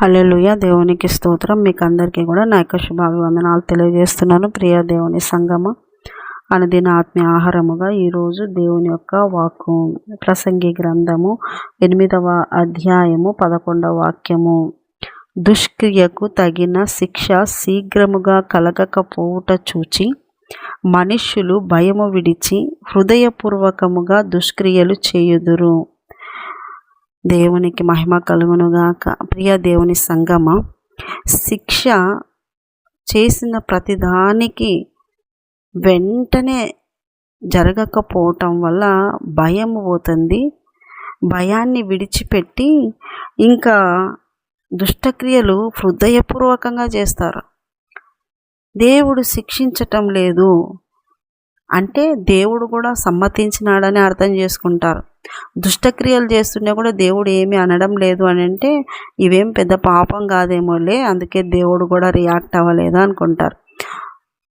హల్లెలూయ. దేవునికి స్తోత్రం. మీకు అందరికీ కూడా నా యొక్క శుభాభివందనాలు తెలియజేస్తున్నాను. ప్రియ దేవుని సంగమ అనుదిన ఆత్మీయ ఆహారముగా ఈరోజు దేవుని యొక్క వాక్కు ప్రసంగి గ్రంథము ఎనిమిదవ అధ్యాయము పదకొండవ వాక్యము. దుష్క్రియకు తగిన శిక్ష శీఘ్రముగా కలగకపోవుట చూచి మనుష్యులు భయము విడిచి హృదయపూర్వకముగా దుష్క్రియలు చేయుదురు. దేవునికి మహిమ కలుగునుగాక. ప్రియ దేవుని సంగమ శిక్ష చేసిన ప్రతిదానికి వెంటనే జరగకపోవటం వల్ల భయం పోతుంది. భయాన్ని విడిచిపెట్టి ఇంకా దుష్టక్రియలు హృదయపూర్వకంగా చేస్తారు. దేవుడు శిక్షించటం లేదు. అంటే దేవుడు కూడా సమ్మతించినాడని అర్థం చేసుకుంటారు. దుష్టక్రియలు చేస్తుంటే కూడా దేవుడు ఏమి అనడం లేదు అని అంటే ఇవేం పెద్ద పాపం కాదేమోలే అందుకే దేవుడు కూడా రియాక్ట్ అవ్వలేదు అనుకుంటారు.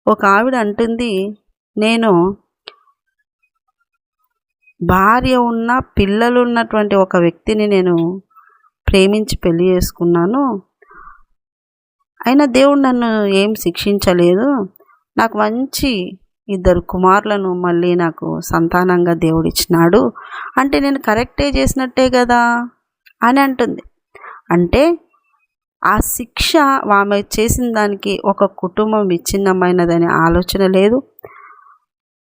ఒక ఆవిడ అంటుంది నేను భార్య ఉన్న పిల్లలు ఉన్నటువంటి ఒక వ్యక్తిని నేను ప్రేమించి పెళ్ళి చేసుకున్నాను. అయినా దేవుడు నన్ను ఏం శిక్షించలేదు. నాకు మంచి ఇద్దరు కుమారులను మళ్ళీ నాకు సంతానంగా దేవుడిచ్చినాడు. అంటే నేను కరెక్టే చేసినట్టే కదా? అని అంటుంది. అంటే ఆ శిక్ష ఆమె చేసిన దానికి ఒక కుటుంబం విచ్ఛిన్నమైనదనే ఆలోచన లేదు.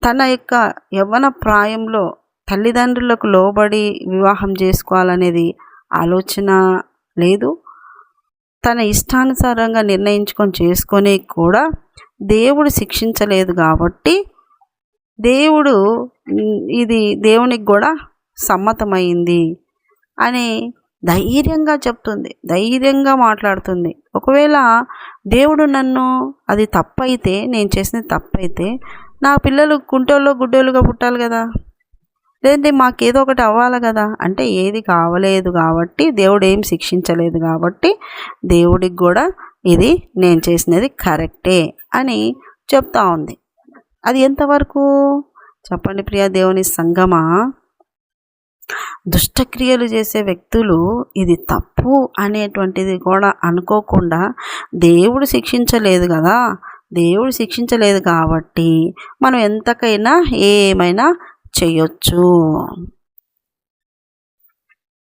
తన యొక్క యవ్వన ప్రాయంలో తల్లిదండ్రులకు లోబడి వివాహం చేసుకోవాలనేది ఆలోచన లేదు. తన ఇష్టానుసారంగా నిర్ణయించుకొని చేసుకొని కూడా దేవుడు శిక్షించలేదు కాబట్టి దేవుడు ఇది దేవునికి కూడా సమ్మతమైంది అని ధైర్యంగా చెప్తుంది ధైర్యంగా మాట్లాడుతుంది. ఒకవేళ దేవుడు నన్ను అది తప్పైతే నేను చేసిన తప్పైతే నా పిల్లలు కుంటోళ్ళు గుడ్డోళ్ళుగా పుట్టాలి కదా లేదంటే మాకేదో ఒకటి అవ్వాలి కదా. అంటే ఏది కావలేదు కాబట్టి దేవుడు ఏం శిక్షించలేదు కాబట్టి దేవుడికి కూడా ఇది నేను చేసినది కరెక్టే అని చెప్తా ఉంది. అది ఎంతవరకు? చెప్పండి ప్రియ దేవుని సంగమా? దుష్టక్రియలు చేసే వ్యక్తులు ఇది తప్పు అనేటువంటిది కూడా అనుకోకుండా దేవుడు శిక్షించలేదు కదా. దేవుడు శిక్షించలేదు కాబట్టి మనం ఎంతకైనా ఏమైనా చేయొచ్చు.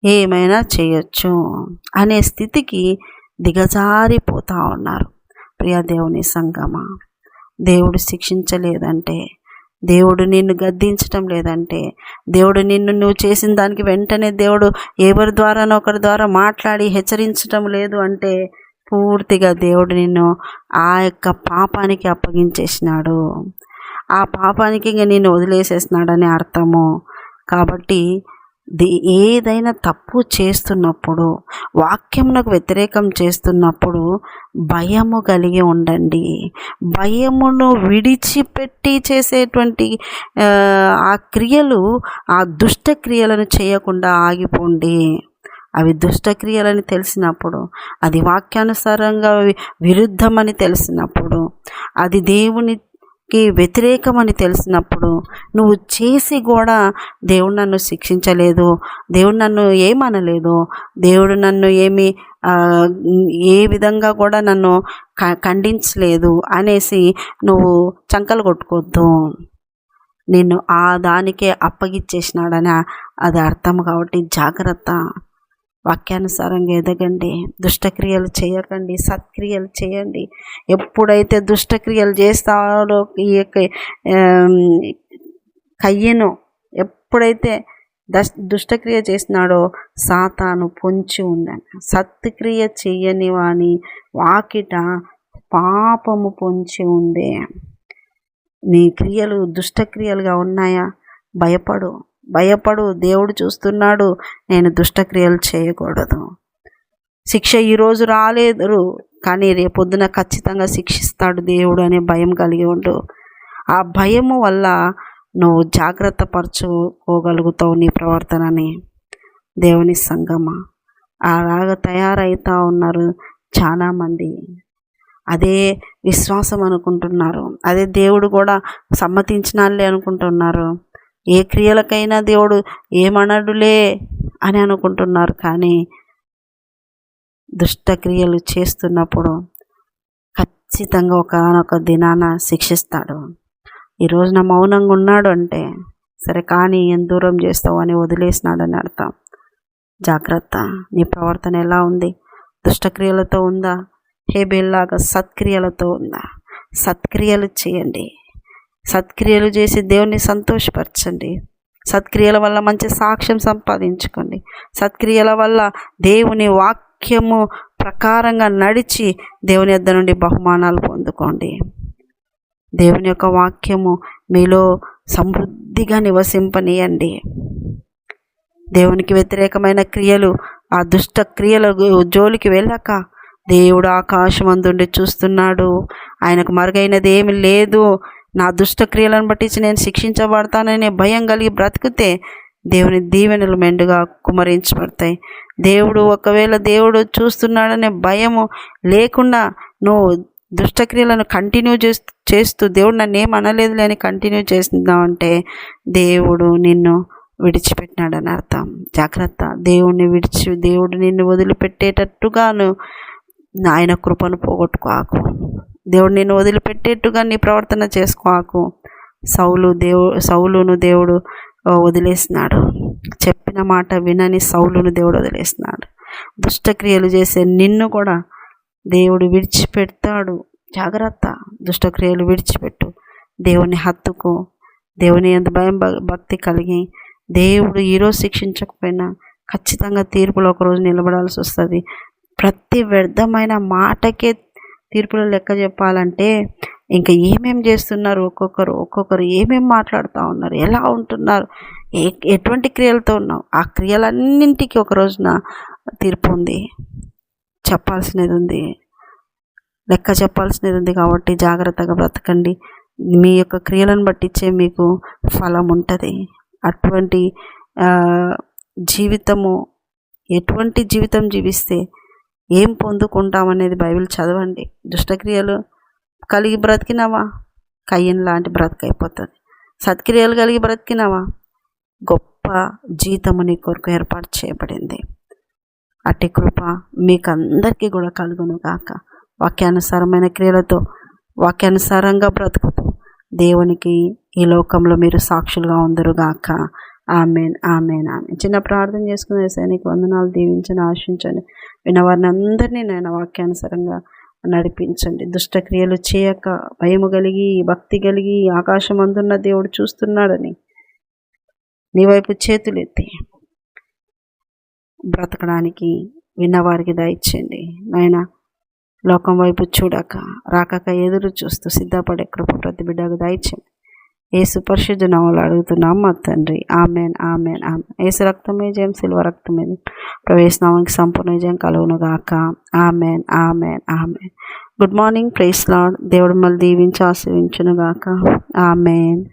ఏమైనా చేయొచ్చు అనే స్థితికి దిగజారిపోతూ ఉన్నారు. ప్రియ దేవుని సంగమ దేవుడు శిక్షించలేదంటే దేవుడు నిన్ను గద్దించటం లేదంటే దేవుడు నిన్ను నువ్వు చేసిన దానికి వెంటనే దేవుడు ఎవరి ద్వారానో ఒకరి ద్వారా మాట్లాడి హెచ్చరించటం లేదు అంటే పూర్తిగా దేవుడు నిన్ను ఆ యొక్క పాపానికి అప్పగించేసినాడు. ఆ పాపానికి ఇంక నేను వదిలేసేస్తున్నాడని అర్థము. కాబట్టి ఏదైనా తప్పు చేస్తున్నప్పుడు వాక్యమునకు వ్యతిరేకం చేస్తున్నప్పుడు భయము కలిగి ఉండండి. భయమును విడిచిపెట్టి చేసేటువంటి ఆ క్రియలు ఆ దుష్టక్రియలను చేయకుండా ఆగిపోండి. అవి దుష్టక్రియలని తెలిసినప్పుడు అది వాక్యానుసారంగా విరుద్ధమని తెలిసినప్పుడు అది దేవుని కి వ్యతిరేకమని తెలిసినప్పుడు నువ్వు చేసి కూడా దేవుడు నన్ను శిక్షించలేదు దేవుడు నన్ను ఏమనలేదు దేవుడు నన్ను ఏమి ఏ విధంగా కూడా నన్ను ఖండించలేదు అనేసి నువ్వు చంకలు కొట్టుకోవద్దు. నిన్ను ఆ దానికే అప్పగిచ్చేసినాడని అది అర్థం కాబట్టి జాగ్రత్త. వాక్యానుసారంగా ఎదగండి. దుష్టక్రియలు చేయకండి. సత్క్రియలు చేయండి. ఎప్పుడైతే దుష్టక్రియలు చేస్తారో ఈ యొక్క కయ్యను ఎప్పుడైతే దశ దుష్టక్రియ చేసినాడో సాతాను పొంచి ఉందని సత్క్రియ చెయ్యని వాని వాకిట పాపము పొంచి ఉందే. నీ క్రియలు దుష్టక్రియలుగా ఉన్నాయా? భయపడు. భయపడు దేవుడు చూస్తున్నాడు నేను దుష్టక్రియలు చేయకూడదు. శిక్ష ఈరోజు రాలేదు కానీ రేపొద్దున ఖచ్చితంగా శిక్షిస్తాడు దేవుడు అనే భయం కలిగి ఉండు. ఆ భయము వల్ల నువ్వు జాగ్రత్త పరచుకోగలుగుతావు నీ ప్రవర్తనని. దేవుని సంగమ. అలాగ తయారవుతూ ఉన్నారు చాలామంది అదే విశ్వాసం అనుకుంటున్నారు. అదే దేవుడు కూడా సమ్మతించినాలే అనుకుంటున్నారు. ఏ క్రియలకైనా దేవుడు ఏమనడులే అని అనుకుంటున్నారు కానీ దుష్టక్రియలు చేస్తున్నప్పుడు ఖచ్చితంగా ఒకనొక దినాన శిక్షిస్తాడు. ఈ రోజున మౌనంగా ఉన్నాడు అంటే సరే కానీ ఏం దూరం చేస్తావు అని వదిలేసినాడని అర్థం. జాగ్రత్త నీ ప్రవర్తన ఎలా ఉంది? దుష్టక్రియలతో ఉందా? హేబేల్లాగా సత్క్రియలతో ఉందా? సత్క్రియలు చేయండి. సత్క్రియలు చేసి దేవుణ్ణి సంతోషపరచండి. సత్క్రియల వల్ల మంచి సాక్ష్యం సంపాదించుకోండి. సత్క్రియల వల్ల దేవుని వాక్యము ప్రకారంగా నడిచి దేవుని యొద్ద నుండి బహుమానాలు పొందుకోండి. దేవుని యొక్క వాక్యము మీలో సమృద్ధిగా నివసింపనీయండి. దేవునికి వ్యతిరేకమైన క్రియలు ఆ దుష్ట క్రియల జోలికి వెళ్ళక దేవుడు ఆకాశం అందుండి చూస్తున్నాడు. ఆయనకు మరుగైనది ఏమి లేదు. నా దుష్టక్రియలను బట్టి నేను శిక్షించబడతాననే భయం కలిగి బ్రతికితే దేవుని దీవెనలు మెండుగా కుమరించబడతాయి. దేవుడు ఒకవేళ దేవుడు చూస్తున్నాడనే భయము లేకుండా నువ్వు దుష్టక్రియలను కంటిన్యూ చేస్తూ చేస్తూ దేవుడు నన్ను ఏం అనలేదు అని కంటిన్యూ చేస్తున్నావంటే దేవుడు నిన్ను విడిచిపెట్టినాడని అర్థం. జాగ్రత్త. దేవుణ్ణి విడిచి దేవుడు నిన్ను వదిలిపెట్టేటట్టుగాను ఆయన కృపను పోగొట్టుకోకు. దేవుడు నిన్ను వదిలిపెట్టేట్టుగా నీ ప్రవర్తన చేసుకోకు సౌలు దేవు సౌలును దేవుడు వదిలేసినాడు. చెప్పిన మాట వినని సౌలును దేవుడు వదిలేసినాడు. దుష్టక్రియలు చేసే నిన్ను కూడా దేవుడు విడిచిపెడతాడు. జాగ్రత్త దుష్టక్రియలు విడిచిపెట్టు. దేవుని హత్తుకు. దేవుని ఎంత భయం భక్తి కలిగి దేవుడు ఈరోజు శిక్షించకపోయినా ఖచ్చితంగా తీర్పులో ఒకరోజు నిలబడాల్సి వస్తుంది. ప్రతి వ్యర్థమైన మాటకే తీర్పులో లెక్క చెప్పాలంటే ఇంకా ఏమేం చేస్తున్నారు? ఒక్కొక్కరు ఒక్కొక్కరు ఏమేం మాట్లాడుతూ ఉన్నారు? ఎలా ఉంటున్నారు? ఏ ఎటువంటి క్రియలతో ఉన్నావు ఆ క్రియలన్నింటికి ఒక రోజున తీర్పు ఉంది. చెప్పాల్సినది ఉంది. లెక్క చెప్పాల్సినది ఉంది కాబట్టి జాగ్రత్తగా బ్రతకండి. మీ యొక్క క్రియలను బట్టిచ్చే మీకు ఫలం ఉంటుంది. అటువంటి జీవితము ఎటువంటి జీవితం జీవిస్తే ఏం పొందుకుంటామనేది బైబిల్ చదవండి. దుష్టక్రియలు కలిగి బ్రతికినావా? కయ్యన్ లాంటి బ్రతికైపోతుంది. సత్క్రియలు కలిగి బ్రతికినావా? గొప్ప జీతము నీ కొరకు ఏర్పాటు చేయబడింది. అట్టి కృప మీకు అందరికీ కూడా కలుగును గాక. వాక్యానుసారమైన క్రియలతో వాక్యానుసారంగా బ్రతుకుతూ దేవునికి ఈ లోకంలో మీరు సాక్షులుగా ఉందరుగాక ఆమెన్ ఆమెన్ ఆమె చిన్న ప్రార్థన చేసుకున్న సైనిక వందనాలు దీవించని ఆశించండి విన్న వారిని అందరినీ నేను వాక్యానుసారంగా నడిపించండి. దుష్టక్రియలు చేయక భయము కలిగి భక్తి కలిగి ఆకాశం అందున్న దేవుడు చూస్తున్నాడని నీ వైపు చేతులెత్తి బ్రతకడానికి విన్నవారికి దయచేయండి. నాయన లోకం వైపు చూడక రాకక ఎదురు చూస్తూ సిద్ధపడే కృప ప్రతి బిడ్డకు దయచేయండి. ఏసు పరిశుద్ధ నవలు అడుగుతున్నాం. మా తండ్రి. ఆమెన్ ఆమెన్ ఆమె ఏసు రక్తమే జయం సిల్వ రక్తమే ప్రవేశనామానికి సంపూర్ణ విజయం కలుగును గాక. Amen amen amen. Good morning praise lord దేవుడు మళ్ళీ దీవించి ఆశ్రయించును గాక. ఆమెన్.